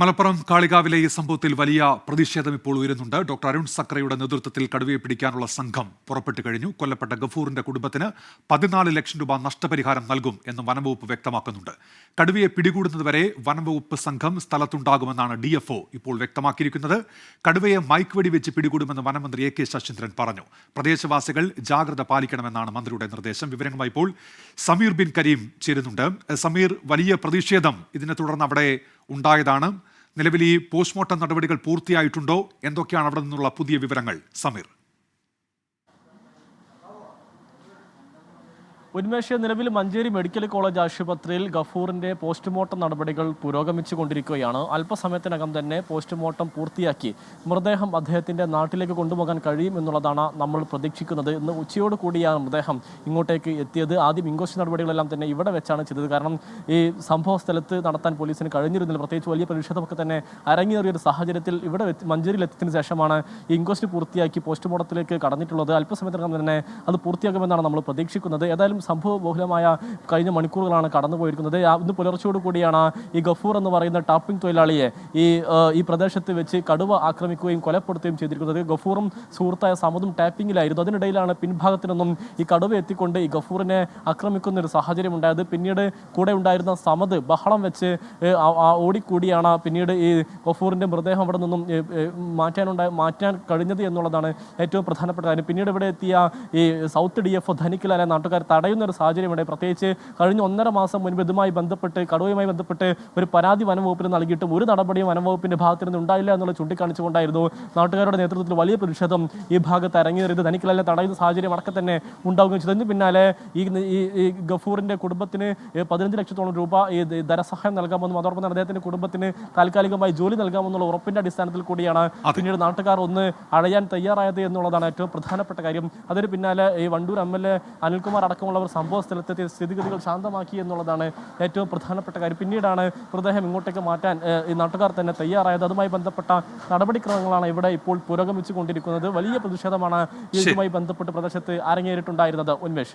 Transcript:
മലപ്പുറം കാളികാവിലെ ഈ സംഭവത്തിൽ വലിയ പ്രതിഷേധം ഇപ്പോൾ ഉയരുന്നുണ്ട്. ഡോക്ടർ അരുൺ സക്രയുടെ നേതൃത്വത്തിൽ കടുവയെ പിടിക്കാനുള്ള സംഘം പുറപ്പെട്ടു കഴിഞ്ഞു. കൊല്ലപ്പെട്ട ഗഫൂറിന്റെ കുടുംബത്തിന് പതിനാല് ലക്ഷം രൂപ നഷ്ടപരിഹാരം നൽകും എന്ന് വനംവകുപ്പ് വ്യക്തമാക്കുന്നുണ്ട്. കടുവയെ പിടികൂടുന്നതുവരെ വനംവകുപ്പ് സംഘം സ്ഥലത്തുണ്ടാകുമെന്നാണ് ഡി ഇപ്പോൾ വ്യക്തമാക്കിയിരിക്കുന്നത്. കടുവയെ മൈക്ക് വെടി വെച്ച് പിടികൂടുമെന്ന് വനമന്ത്രി എ കെ ശശീന്ദ്രൻ പറഞ്ഞു. പ്രദേശവാസികൾ ജാഗ്രത പാലിക്കണമെന്നാണ് മന്ത്രിയുടെ നിർദ്ദേശം. വിവരങ്ങളുമായി ഇപ്പോൾ സമീർ ബിൻ കരീം ചേരുന്നുണ്ട്. സമീർ വലിയ പ്രതിഷേധം ഇതിനെ തുടർന്ന് അവിടെ ഉണ്ടായതാണ്. നിലവിൽ ഈ പോസ്റ്റ്മോർട്ടം നടപടികൾ പൂർത്തിയായിട്ടുണ്ടോ? എന്തൊക്കെയാണ് അവിടെ നിന്നുള്ള പുതിയ വിവരങ്ങൾ? സമീർ. ഉന്മേഷ നിലവിൽ മഞ്ചേരി മെഡിക്കൽ കോളേജ് ആശുപത്രിയിൽ ഗഫൂറിന്റെ പോസ്റ്റ്മോർട്ടം നടപടികൾ പുരോഗമിച്ചു കൊണ്ടിരിക്കുകയാണ് അല്പസമയത്തിനകം തന്നെ പോസ്റ്റ്മോർട്ടം പൂർത്തിയാക്കി മൃതദേഹം അദ്ദേഹത്തിന്റെ നാട്ടിലേക്ക് കൊണ്ടുപോകാൻ കഴിയും എന്നുള്ളതാണ് നമ്മൾ പ്രതീക്ഷിക്കുന്നത്. ഇന്ന് ഉച്ചയോട് കൂടിയാണ് മൃതദേഹം ഇങ്ങോട്ടേക്ക് എത്തിയത്. ആദ്യം ഇൻക്വസ്റ്റ് നടപടികളെല്ലാം തന്നെ ഇവിടെ വെച്ചാണ് ചെയ്തത്. കാരണം ഈ സംഭവ സ്ഥലത്ത് നടത്താൻ പോലീസിന് കഴിഞ്ഞിരുന്നില്ല. പ്രത്യേകിച്ച് വലിയ പ്രതിഷേധമൊക്കെ തന്നെ അരങ്ങേറിയ ഒരു സാഹചര്യത്തിൽ ഇവിടെ മഞ്ചേരിയിൽ എത്തിയതിനു ശേഷമാണ് ഇൻക്വസ്റ്റ് പൂർത്തിയാക്കി പോസ്റ്റ്മോർട്ടത്തിലേക്ക് കടന്നിട്ടുള്ളത്. അല്പസമയത്തിനകം തന്നെ അത് പൂർത്തിയാകുമെന്നാണ് നമ്മൾ പ്രതീക്ഷിക്കുന്നത്. ഏതായാലും സംഭവ ബഹുലമായ കഴിഞ്ഞ മണിക്കൂറുകളാണ് കടന്നുപോയിരിക്കുന്നത്. പോയിരിക്കുന്നത് ഇന്ന് പുലർച്ചയോട് കൂടിയാണ് ഈ ഗഫൂർ എന്ന് പറയുന്ന ടാപ്പിംഗ് തൊഴിലാളിയെ ഈ ഈ പ്രദേശത്ത് വെച്ച് കടുവ ആക്രമിക്കുകയും കൊലപ്പെടുത്തുകയും ചെയ്തിരിക്കുന്നത്. ഗഫൂറും സുഹൃത്തായ സമതും ടാപ്പിങ്ങിലായിരുന്നു. അതിനിടയിലാണ് പിൻഭാഗത്തിനൊന്നും ഈ കടുവ എത്തിക്കൊണ്ട് ഈ ഗഫൂറിനെ ആക്രമിക്കുന്ന ഒരു സാഹചര്യം ഉണ്ടായത് പിന്നീട് കൂടെ ഉണ്ടായിരുന്ന സമത് ബഹളം വെച്ച് ഓടിക്കൂടിയാണ് പിന്നീട് ഈ ഗഫൂറിന്റെ മൃതദേഹം അവിടെ നിന്നും മാറ്റാനുണ്ടായ മാറ്റാൻ കഴിഞ്ഞത് എന്നുള്ളതാണ് ഏറ്റവും പ്രധാനപ്പെട്ട കാര്യം. പിന്നീട് ഇവിടെ എത്തിയ ഈ സൗത്ത് ഡി എഫ് ധനിക്കലായ നാട്ടുകാർ തടയുന്ന ഒരു സാഹചര്യമുണ്ട്. പ്രത്യേകിച്ച് കഴിഞ്ഞ ഒന്നര മാസം മുൻപ് ഇതുമായി ബന്ധപ്പെട്ട് കടുവയുമായി ബന്ധപ്പെട്ട് ഒരു പരാതി വനംവകുപ്പിന് നൽകിയിട്ടും ഒരു നടപടിയും വനംവകുപ്പിന്റെ ഭാഗത്ത് നിന്ന് ഉണ്ടായില്ല എന്നുള്ള ചൂണ്ടിക്കാണിച്ചുകൊണ്ടായിരുന്നു നാട്ടുകാരുടെ നേതൃത്വത്തിൽ വലിയ പ്രതിഷേധം ഈ ഭാഗത്ത് ഇറങ്ങിയത് ധനിക്കലാലെ തടയുന്ന സാഹചര്യം അടക്കം തന്നെ ഉണ്ടാവുകയും ചെയ്തു. ഇതിന് പിന്നാലെ ഈ ഈ- ഗഫൂറിന്റെ കുടുംബത്തിന് പതിനഞ്ച് ലക്ഷത്തോളം രൂപ ഈ ധനസഹായം നൽകാമെന്നും അതോടൊപ്പം തന്നെ അദ്ദേഹത്തിന്റെ കുടുംബത്തിന് താൽക്കാലികമായി ജോലി നൽകാമെന്നുള്ള ഉറപ്പിന്റെ അടിസ്ഥാനത്തിൽ കൂടിയാണ് പിന്നീട് നാട്ടുകാർ ഒന്ന് അഴയാൻ തയ്യാറായത് എന്നുള്ളതാണ് ഏറ്റവും പ്രധാനപ്പെട്ട കാര്യം. അതിന് പിന്നാലെ ഈ Wandoor M L A Anilkumar അടക്കമുള്ളവർ സംഭവ സ്ഥലത്തെത്തി സ്ഥിതിഗതികൾ ശാന്തമാക്കി എന്നുള്ളതാണ് ഏറ്റവും പ്രധാനപ്പെട്ട കാര്യം. പിന്നീടാണ് മൃതദേഹം ഇങ്ങോട്ടേക്ക് മാറ്റാൻ ഈ നാട്ടുകാർ തന്നെ തയ്യാറായത്. അതുമായി ബന്ധപ്പെട്ട നടപടിക്രമങ്ങളാണ് ഇവിടെ ഇപ്പോൾ പുരോഗമിച്ചു കൊണ്ടിരിക്കുന്നത് വലിയ പ്രതിഷേധമാണ് ഇതുമായി ബന്ധപ്പെട്ട് പ്രദേശത്ത് അരങ്ങേറിയിട്ടുണ്ടായിരുന്നത്. ഉന്മേഷ്.